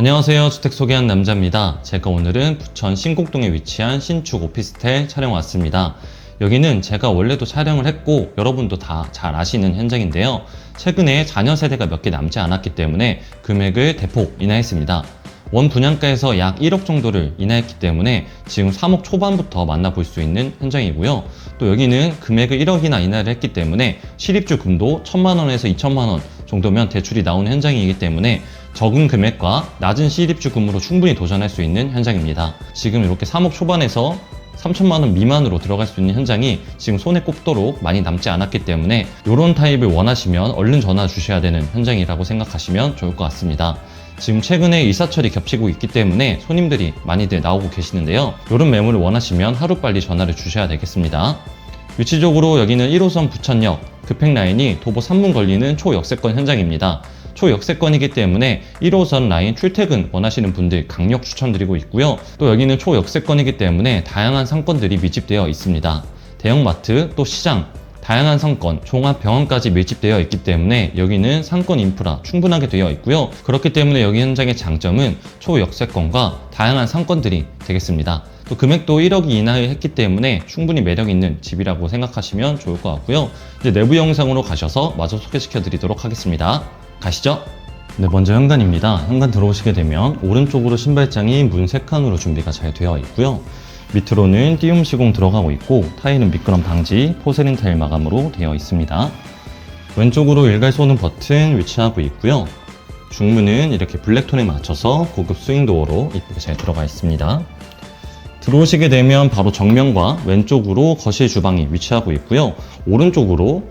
안녕하세요. 주택 소개한 남자입니다. 제가 오늘은 부천 신곡동에 위치한 신축 오피스텔 촬영 왔습니다. 여기는 제가 원래도 촬영을 했고 여러분도 다 잘 아시는 현장인데요. 최근에 자녀 세대가 몇 개 남지 않았기 때문에 금액을 대폭 인하했습니다. 원 분양가에서 약 1억 정도를 인하했기 때문에 지금 3억 초반부터 만나볼 수 있는 현장이고요. 또 여기는 금액을 1억이나 인하를 했기 때문에 실입주 금도 1천만 원에서 2천만 원 정도면 대출이 나오는 현장이기 때문에 적은 금액과 낮은 실입주 금으로 충분히 도전할 수 있는 현장입니다. 지금 이렇게 3억 초반에서 3천만 원 미만으로 들어갈 수 있는 현장이 지금 손에 꼽도록 많이 남지 않았기 때문에 이런 타입을 원하시면 얼른 전화 주셔야 되는 현장이라고 생각하시면 좋을 것 같습니다. 지금 최근에 이사철이 겹치고 있기 때문에 손님들이 많이들 나오고 계시는데요. 이런 매물을 원하시면 하루빨리 전화를 주셔야 되겠습니다. 위치적으로 여기는 1호선 부천역 급행 라인이 도보 3분 걸리는 초역세권 현장입니다. 초역세권이기 때문에 1호선 라인 출퇴근 원하시는 분들 강력 추천드리고 있고요. 또 여기는 초역세권이기 때문에 다양한 상권들이 밀집되어 있습니다. 대형마트, 또 시장, 다양한 상권, 종합병원까지 밀집되어 있기 때문에 여기는 상권 인프라 충분하게 되어 있고요. 그렇기 때문에 여기 현장의 장점은 초역세권과 다양한 상권들이 되겠습니다. 또 금액도 1억이 이하에 했기 때문에 충분히 매력 있는 집이라고 생각하시면 좋을 것 같고요. 이제 내부 영상으로 가셔서 마저 소개시켜 드리도록 하겠습니다. 가시죠. 네, 먼저 현관입니다. 현관 들어오시게 되면 오른쪽으로 신발장이 문 3칸으로 준비가 잘 되어 있고요. 밑으로는 띄움 시공 들어가고 있고 타일은 미끄럼 방지 포세린 타일 마감으로 되어 있습니다. 왼쪽으로 일갈 쏘는 버튼 위치하고 있고요. 중문은 이렇게 블랙톤에 맞춰서 고급 스윙 도어로 이쁘게 잘 들어가 있습니다. 들어오시게 되면 바로 정면과 왼쪽으로 거실 주방이 위치하고 있고요. 오른쪽으로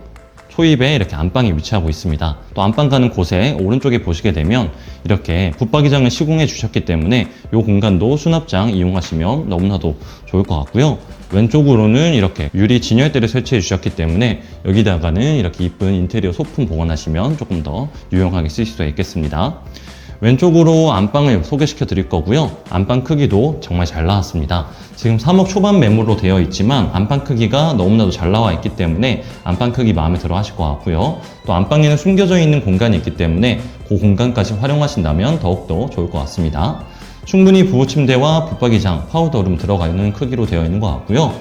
초입에 이렇게 안방이 위치하고 있습니다. 또 안방 가는 곳에 오른쪽에 보시게 되면 이렇게 붙박이장을 시공해 주셨기 때문에 이 공간도 수납장 이용하시면 너무나도 좋을 것 같고요. 왼쪽으로는 이렇게 유리 진열대를 설치해 주셨기 때문에 여기다가는 이렇게 이쁜 인테리어 소품 보관하시면 조금 더 유용하게 쓰실 수가 있겠습니다. 왼쪽으로 안방을 소개시켜 드릴 거고요. 안방 크기도 정말 잘 나왔습니다. 지금 3억 초반 매물로 되어 있지만 안방 크기가 너무나도 잘 나와 있기 때문에 안방 크기 마음에 들어 하실 것 같고요. 또 안방에는 숨겨져 있는 공간이 있기 때문에 그 공간까지 활용하신다면 더욱더 좋을 것 같습니다. 충분히 부부 침대와 붙박이장, 파우더룸 들어가 있는 크기로 되어 있는 것 같고요.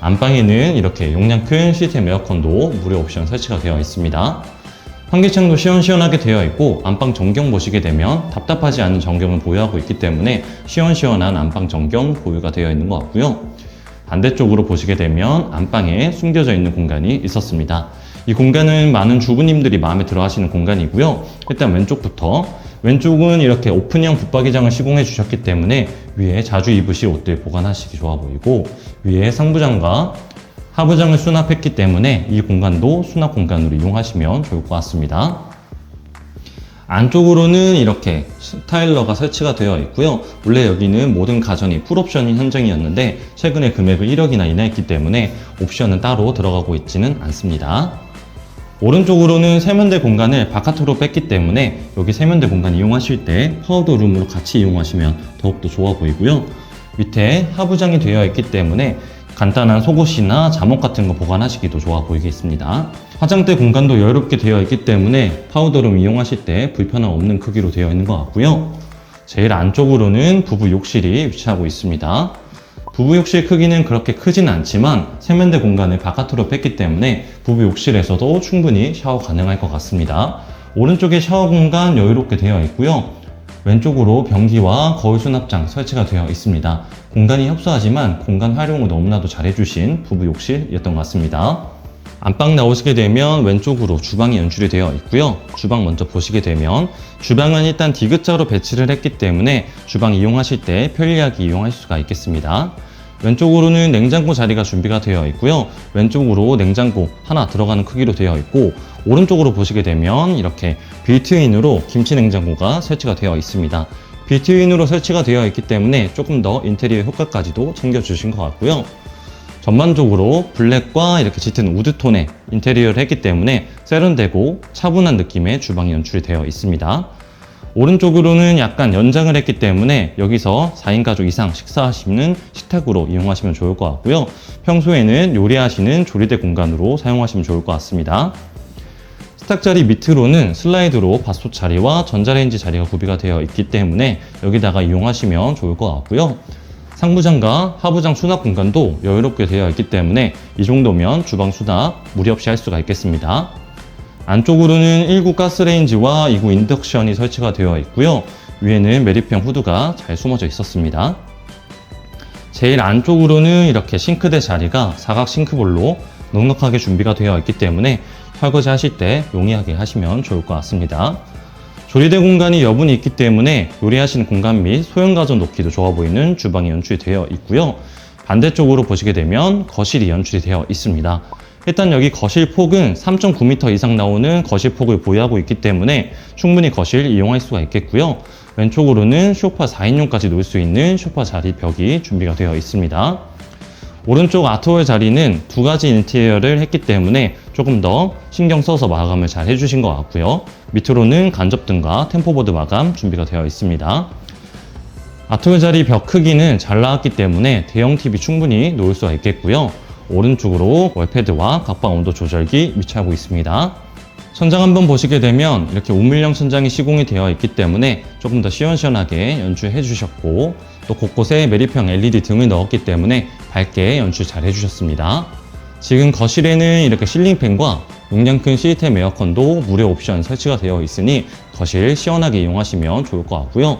안방에는 이렇게 용량 큰 시스템 에어컨도 무료 옵션 설치가 되어 있습니다. 환기창도 시원시원하게 되어 있고 안방 전경 보시게 되면 답답하지 않은 전경을 보유하고 있기 때문에 시원시원한 안방 전경 보유가 되어 있는 것 같고요. 반대쪽으로 보시게 되면 안방에 숨겨져 있는 공간이 있었습니다. 이 공간은 많은 주부님들이 마음에 들어 하시는 공간이고요. 일단 왼쪽부터 왼쪽은 이렇게 오픈형 붙박이장을 시공해 주셨기 때문에 위에 자주 입으실 옷들 보관하시기 좋아 보이고 위에 상부장과 하부장을 수납했기 때문에 이 공간도 수납 공간으로 이용하시면 좋을 것 같습니다. 안쪽으로는 이렇게 스타일러가 설치가 되어 있고요. 원래 여기는 모든 가전이 풀옵션인 현장이었는데 최근에 금액을 1억이나 인하했기 때문에 옵션은 따로 들어가고 있지는 않습니다. 오른쪽으로는 세면대 공간을 바깥으로 뺐기 때문에 여기 세면대 공간 이용하실 때 파우더 룸으로 같이 이용하시면 더욱더 좋아 보이고요. 밑에 하부장이 되어 있기 때문에 간단한 속옷이나 잠옷 같은 거 보관하시기도 좋아 보이겠습니다. 화장대 공간도 여유롭게 되어 있기 때문에 파우더룸 이용하실 때 불편함 없는 크기로 되어 있는 것 같고요. 제일 안쪽으로는 부부 욕실이 위치하고 있습니다. 부부 욕실 크기는 그렇게 크진 않지만 세면대 공간을 바깥으로 뺐기 때문에 부부 욕실에서도 충분히 샤워 가능할 것 같습니다. 오른쪽에 샤워 공간 여유롭게 되어 있고요. 왼쪽으로 변기와 거울 수납장 설치가 되어 있습니다. 공간이 협소하지만 공간 활용을 너무나도 잘해주신 부부 욕실이었던 것 같습니다. 안방 나오시게 되면 왼쪽으로 주방이 연출이 되어 있고요. 주방 먼저 보시게 되면 주방은 일단 디귿자로 배치를 했기 때문에 주방 이용하실 때 편리하게 이용하실 수가 있겠습니다. 왼쪽으로는 냉장고 자리가 준비가 되어 있고요. 왼쪽으로 냉장고 하나 들어가는 크기로 되어 있고 오른쪽으로 보시게 되면 이렇게 빌트인으로 김치 냉장고가 설치가 되어 있습니다. 빌트인으로 설치가 되어 있기 때문에 조금 더 인테리어 효과까지도 챙겨주신 것 같고요. 전반적으로 블랙과 이렇게 짙은 우드톤의 인테리어를 했기 때문에 세련되고 차분한 느낌의 주방이 연출이 되어 있습니다. 오른쪽으로는 약간 연장을 했기 때문에 여기서 4인 가족 이상 식사하시는 식탁으로 이용하시면 좋을 것 같고요. 평소에는 요리하시는 조리대 공간으로 사용하시면 좋을 것 같습니다. 세탁 자리 밑으로는 슬라이드로 밥솥 자리와 전자레인지 자리가 구비가 되어 있기 때문에 여기다가 이용하시면 좋을 것 같고요. 상부장과 하부장 수납 공간도 여유롭게 되어 있기 때문에 이 정도면 주방 수납 무리 없이 할 수가 있겠습니다. 안쪽으로는 1구 가스레인지와 2구 인덕션이 설치가 되어 있고요. 위에는 메리평 후드가 잘 숨어져 있었습니다. 제일 안쪽으로는 이렇게 싱크대 자리가 사각 싱크볼로 넉넉하게 준비가 되어 있기 때문에 설거지 하실 때 용이하게 하시면 좋을 것 같습니다. 조리대 공간이 여분이 있기 때문에 요리하시는 공간 및 소형 가전 놓기도 좋아 보이는 주방이 연출이 되어 있고요. 반대쪽으로 보시게 되면 거실이 연출이 되어 있습니다. 일단 여기 거실 폭은 3.9m 이상 나오는 거실 폭을 보유하고 있기 때문에 충분히 거실 이용할 수가 있겠고요. 왼쪽으로는 소파 4인용까지 놓을 수 있는 소파 자리 벽이 준비가 되어 있습니다. 오른쪽 아트월 자리는 두 가지 인테리어를 했기 때문에 조금 더 신경 써서 마감을 잘 해주신 것 같고요. 밑으로는 간접등과 템포보드 마감 준비가 되어 있습니다. 아트월 자리 벽 크기는 잘 나왔기 때문에 대형 TV 충분히 놓을 수가 있겠고요. 오른쪽으로 월패드와 각방 온도 조절기 위치하고 있습니다. 천장 한번 보시게 되면 이렇게 우물형 천장이 시공이 되어 있기 때문에 조금 더 시원시원하게 연출해 주셨고 또 곳곳에 메리평 LED 등을 넣었기 때문에 밝게 연출 잘 해주셨습니다. 지금 거실에는 이렇게 실링팬과 용량 큰 시스템 에어컨도 무료 옵션 설치가 되어 있으니 거실 시원하게 이용하시면 좋을 것 같고요.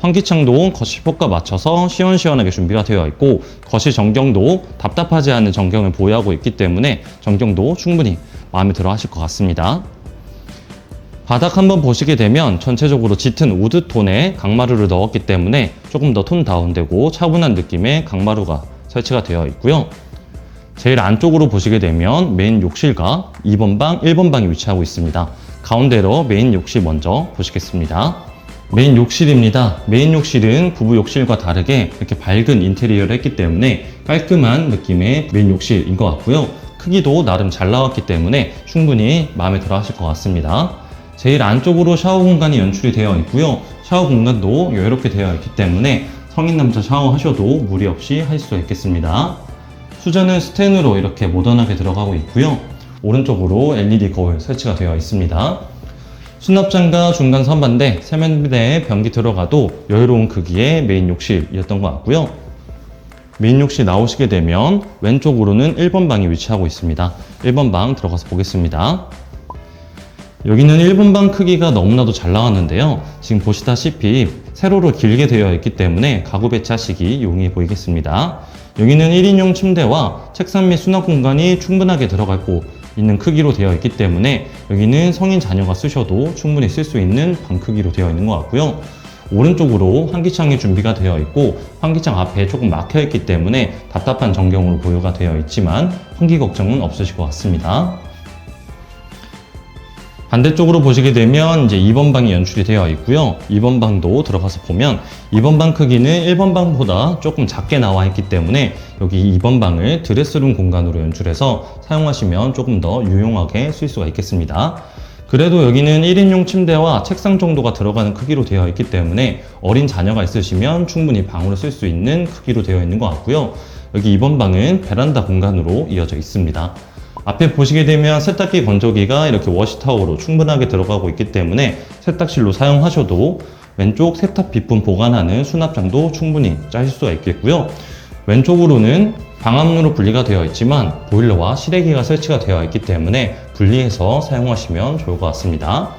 환기창도 거실 폭과 맞춰서 시원시원하게 준비가 되어 있고 거실 전경도 답답하지 않은 전경을 보유하고 있기 때문에 전경도 충분히 마음에 들어 하실 것 같습니다. 바닥 한번 보시게 되면 전체적으로 짙은 우드 톤의 강마루를 넣었기 때문에 조금 더 톤 다운되고 차분한 느낌의 강마루가 설치가 되어 있고요. 제일 안쪽으로 보시게 되면 메인 욕실과 2번 방, 1번 방이 위치하고 있습니다. 가운데로 메인 욕실 먼저 보시겠습니다. 메인 욕실입니다. 메인 욕실은 부부 욕실과 다르게 이렇게 밝은 인테리어를 했기 때문에 깔끔한 느낌의 메인 욕실인 것 같고요. 크기도 나름 잘 나왔기 때문에 충분히 마음에 들어 하실 것 같습니다. 제일 안쪽으로 샤워 공간이 연출이 되어 있고요. 샤워 공간도 여유롭게 되어 있기 때문에 성인 남자 샤워하셔도 무리 없이 할 수 있겠습니다. 수전은 스텐으로 이렇게 모던하게 들어가고 있고요. 오른쪽으로 LED 거울 설치가 되어 있습니다. 수납장과 중간 선반대, 세면대에 변기 들어가도 여유로운 크기의 메인 욕실이었던 것 같고요. 메인 욕실 나오시게 되면 왼쪽으로는 1번 방이 위치하고 있습니다. 1번 방 들어가서 보겠습니다. 여기는 1번 방 크기가 너무나도 잘 나왔는데요. 지금 보시다시피 세로로 길게 되어 있기 때문에 가구 배치하시기 용이해 보이겠습니다. 여기는 1인용 침대와 책상 및 수납 공간이 충분하게 들어가고 있는 크기로 되어 있기 때문에 여기는 성인 자녀가 쓰셔도 충분히 쓸 수 있는 방 크기로 되어 있는 것 같고요. 오른쪽으로 환기창이 준비가 되어 있고 환기창 앞에 조금 막혀 있기 때문에 답답한 전경으로 보유가 되어 있지만 환기 걱정은 없으실 것 같습니다. 반대쪽으로 보시게 되면 이제 2번 방이 연출이 되어 있고요. 2번 방도 들어가서 보면 2번 방 크기는 1번 방보다 조금 작게 나와 있기 때문에 여기 2번 방을 드레스룸 공간으로 연출해서 사용하시면 조금 더 유용하게 쓸 수가 있겠습니다. 그래도 여기는 1인용 침대와 책상 정도가 들어가는 크기로 되어 있기 때문에 어린 자녀가 있으시면 충분히 방으로 쓸 수 있는 크기로 되어 있는 것 같고요. 여기 2번 방은 베란다 공간으로 이어져 있습니다. 앞에 보시게 되면 세탁기 건조기가 이렇게 워시타워로 충분하게 들어가고 있기 때문에 세탁실로 사용하셔도 왼쪽 세탁 비품 보관하는 수납장도 충분히 짜실 수가 있겠고요. 왼쪽으로는 방암로로 분리가 되어 있지만 보일러와 실외기가 설치가 되어 있기 때문에 분리해서 사용하시면 좋을 것 같습니다.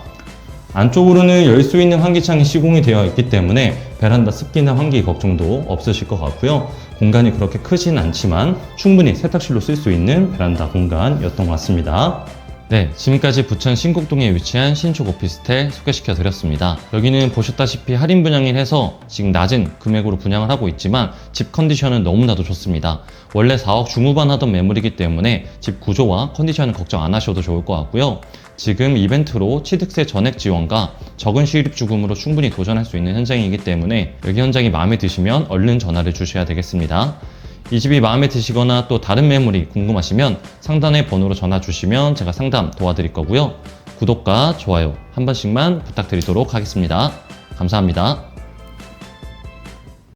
안쪽으로는 열 수 있는 환기창이 시공이 되어 있기 때문에 베란다 습기나 환기 걱정도 없으실 것 같고요. 공간이 그렇게 크진 않지만 충분히 세탁실로 쓸 수 있는 베란다 공간이었던 것 같습니다. 네, 지금까지 부천 신곡동에 위치한 신축 오피스텔 소개시켜 드렸습니다. 여기는 보셨다시피 할인 분양을 해서 지금 낮은 금액으로 분양을 하고 있지만 집 컨디션은 너무나도 좋습니다. 원래 4억 중후반 하던 매물이기 때문에 집 구조와 컨디션은 걱정 안 하셔도 좋을 것 같고요. 지금 이벤트로 취득세 전액 지원과 적은 실입주금으로 충분히 도전할 수 있는 현장이기 때문에 여기 현장이 마음에 드시면 얼른 전화를 주셔야 되겠습니다. 이 집이 마음에 드시거나 또 다른 매물이 궁금하시면 상단의 번호로 전화 주시면 제가 상담 도와드릴 거고요. 구독과 좋아요 한 번씩만 부탁드리도록 하겠습니다. 감사합니다.